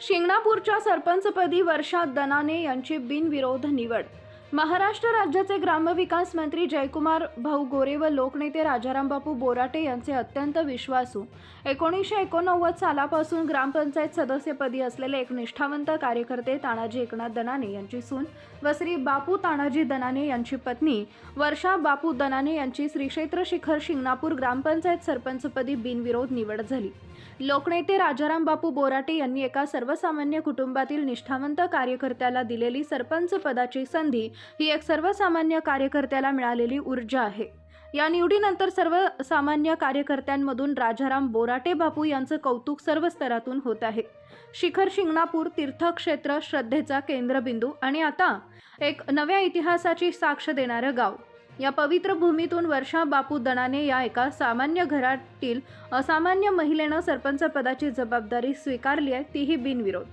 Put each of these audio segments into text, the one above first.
शिंगणापूरच्या सरपंचपदी वर्षा दनाने यांची बिनविरोध निवड. महाराष्ट्र राज्याचे ग्रामविकास मंत्री जयकुमार भाऊ गोरे व लोकनेते राजाराम बापू बोराटे यांचे अत्यंत विश्वासू. एकोणीसशे एकोणनव्वद सालापासून ग्रामपंचायत सदस्यपदी असलेले एक निष्ठावंत कार्यकर्ते तानाजी एकनाथ दनाने यांची सून व श्री बापू तानाजी दनाने यांची पत्नी वर्षा बापू दनाने यांची श्री क्षेत्र शिखर शिंगणापूर ग्रामपंचायत सरपंचपदी बिनविरोध निवड झाली. लोकनेते राजाराम बापू बोराटे यांनी एका सर्वसामान्य कुटुंबातील निष्ठावंत कार्यकर्त्याला दिलेली सरपंच पदाची संधी ही एक सर्वसामान्य कार्यकर्त्याला मिळालेली ऊर्जा आहे. या निवडीनंतर सर्वसामान्य कार्यकर्त्यांमधून राजाराम बोराटे बापू यांचं कौतुक सर्व स्तरातून होत आहे. शिखर शिंगणापूर तीर्थक्षेत्र श्रद्धेचा केंद्रबिंदू आणि आता एक नव्या इतिहासाची साक्ष देणारं गाव. या पवित्र भूमीतून वर्षा बापू दणाने या एका सामान्य घरातील असामान्य महिलेनं सरपंच पदाची जबाबदारी स्वीकारली आहे तीही बिनविरोध.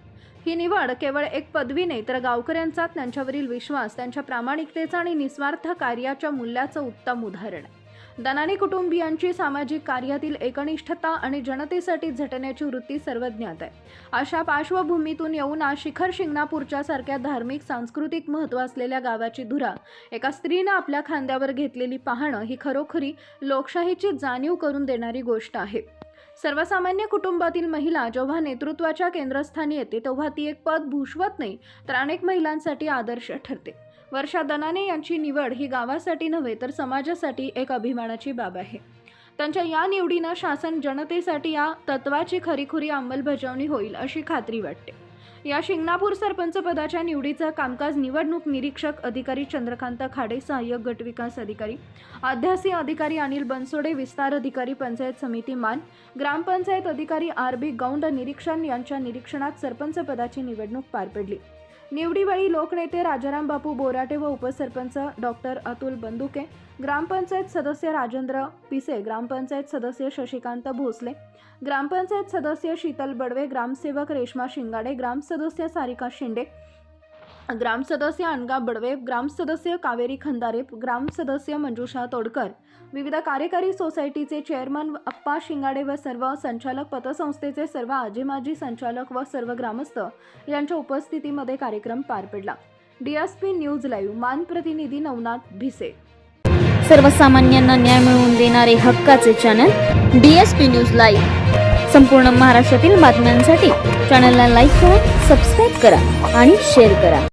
ही निवड केवळ एक पदवी नाही तर गावकऱ्यांचा त्यांच्यावरील विश्वास त्यांच्या प्रामाणिकतेचा आणि निस्वार्थ कार्याच्या मूल्याचं उत्तम उदाहरण. आहे दनानी कुटुंबियांची सामाजिक कार्यातील एकनिष्ठता आणि जनतेसाठी झटण्याची वृत्ती सर्वज्ञात आहे. अशा पार्श्वभूमीतून येऊन आज शिखर शिंगणापूरच्या सारख्या धार्मिक सांस्कृतिक महत्त्व असलेल्या गावाची धुरा एका स्त्रीनं आपल्या खांद्यावर घेतलेली पाहणं ही खरोखरी लोकशाहीची जाणीव करून देणारी गोष्ट आहे. सर्वसामान्य कुटुंबातील महिला जेव्हा नेतृत्वाच्या केंद्रस्थानी येते तेव्हा ती एक पद भूषवत नाही तर अनेक महिलांसाठी आदर्श ठरते. वर्षा दनाने यांची निवड ही गावासाठी नव्हे तर समाजासाठी एक अभिमानाची बाब आहे. त्यांच्या या निवडीनं शासन जनतेसाठी या तत्वाची खरीखुरी अंमलबजावणी होईल अशी खात्री वाटते. या शिंगणापूर सरपंच पदाच्या निवडीचं कामकाज निवडणूक निरीक्षक अधिकारी चंद्रकांत खाडे सहाय्यक गटविकास अधिकारी अध्यासी अधिकारी अनिल बनसोडे विस्तार अधिकारी पंचायत समिती मान ग्रामपंचायत अधिकारी आर बी गौंड निरीक्षण यांच्या निरीक्षणात सरपंच पदाची निवडणूक पार पडली. निवडीवेळी लोकनेते राजाराम बापू बोराटे व उपसरपंच डॉक्टर अतुल बंदुके ग्रामपंचायत सदस्य राजेंद्र पिसे ग्रामपंचायत सदस्य शशिकांत भोसले ग्रामपंचायत सदस्य शीतल बडवे ग्रामसेवक रेश्मा शिंगाडे ग्रामसदस्य सारिका शिंदे ग्राम सदस्य अनगा बडवे ग्रामसदस्य कावेरी खंदारे ग्रामसदस्य मंजुषा तोडकर विविध कार्यकारी सोसायटीचे चेअरमन अप्पा शिंगाडे व सर्व संचालक पतसंस्थेचे सर्व आजी माजी संचालक व सर्व ग्रामस्थ यांच्या उपस्थितीमध्ये कार्यक्रम पार पडला. डीएसपी न्यूज लाईव्ह मान प्रतिनिधी नवनाथ भिसे. सर्वसामान्यांना न्याय मिळवून देणारे हक्काचे channel D S P news live. संपूर्ण महाराष्ट्रातील बातम्यांसाठी चॅनलला लाईक करा सबस्क्राईब करा आणि शेअर करा.